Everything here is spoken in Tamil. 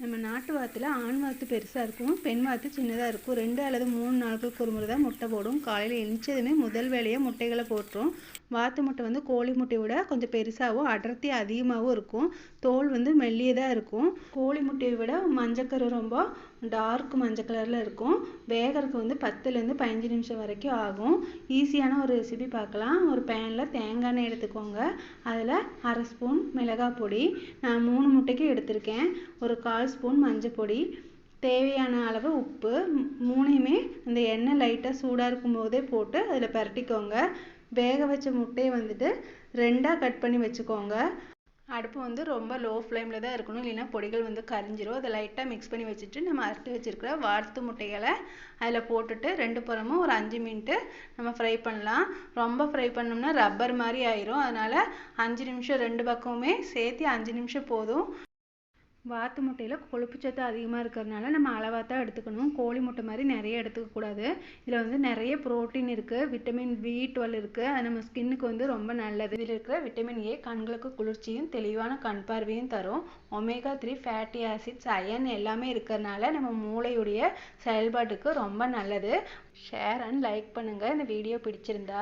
நம்ம நாட்டு வாத்தில் ஆண் வாத்து பெருசாக இருக்கும் பெண் வாத்து சின்னதாக இருக்கும். ரெண்டு அல்லது மூணு நாட்களுக்கு ஒரு முறை தான் முட்டை போடும். காலையில் எழுந்ததுமே முதல் வேலையாக முட்டைகளை போட்டுரும். வாத்து முட்டை வந்து கோழி முட்டையை விட கொஞ்சம் பெருசாகவும் அடர்த்தி அதிகமாகவும் இருக்கும். தோல் வந்து மெல்லியதாக இருக்கும். கோழி முட்டையை விட மஞ்சக்கரு ரொம்ப டார்க் மஞ்சள் கலரில் இருக்கும். வேகிறதுக்கு வந்து பத்துலேருந்து பதினஞ்சு நிமிஷம் வரைக்கும் ஆகும். ஈஸியான ஒரு ரெசிபி பார்க்கலாம். ஒரு பேனில் தேங்காய் எண்ணெய் எடுத்துக்கோங்க. அதில் அரை ஸ்பூன் மிளகாய் பொடி. நான் மூணு முட்டைக்கு எடுத்திருக்கேன். ஒரு கால் ஸ்பூன் மஞ்சள் பொடி தேவையான அளவு உப்பு மூணையுமே அந்த எண்ணெய் லைட்டாக சூடாக இருக்கும் போதே போட்டு அதில் பரட்டிக்கோங்க. வேக வச்ச முட்டையை வந்துட்டு ரெண்டாக கட் பண்ணி வச்சுக்கோங்க. அடுப்பு வந்து ரொம்ப லோ ஃப்ளேமில் தான் இருக்கணும். இல்லைன்னா பொடிகள் வந்து கரிஞ்சிரும். அதை லைட்டாக மிக்ஸ் பண்ணி வச்சுட்டு நம்ம அறுத்து வச்சுருக்கிற வார்த்து முட்டைகளை அதில் போட்டுட்டு ரெண்டு புறமும் ஒரு அஞ்சு மினிட்டு நம்ம ஃப்ரை பண்ணலாம். ரொம்ப ஃப்ரை பண்ணோம்னா ரப்பர் மாதிரி ஆயிரும். அதனால் அஞ்சு நிமிஷம் ரெண்டு பக்கமுமே சேர்த்து அஞ்சு நிமிஷம் போதும். வாத்து முட்டையில் கொழுப்பு சத்து அதிகமாக இருக்கிறதுனால நம்ம அளவாக தான் எடுத்துக்கணும். கோழி முட்டை மாதிரி நிறைய எடுத்துக்கக்கூடாது இதில் வந்து நிறைய ப்ரோட்டீன் இருக்குது விட்டமின் பி டுவெல் இருக்குது அது நம்ம ஸ்கின்னுக்கு வந்து ரொம்ப நல்லது. இதில் இருக்கிற விட்டமின் ஏ கண்களுக்கு குளிர்ச்சியும் தெளிவான கண் பார்வையும் தரும். Omega three fatty acids iron எல்லாமே இருக்கிறதுனால நம்ம மூளையுடைய செயல்பாட்டுக்கு ரொம்ப நல்லது. ஷேர் அண்ட் லைக் பண்ணுங்கள் இந்த வீடியோ பிடிச்சிருந்தா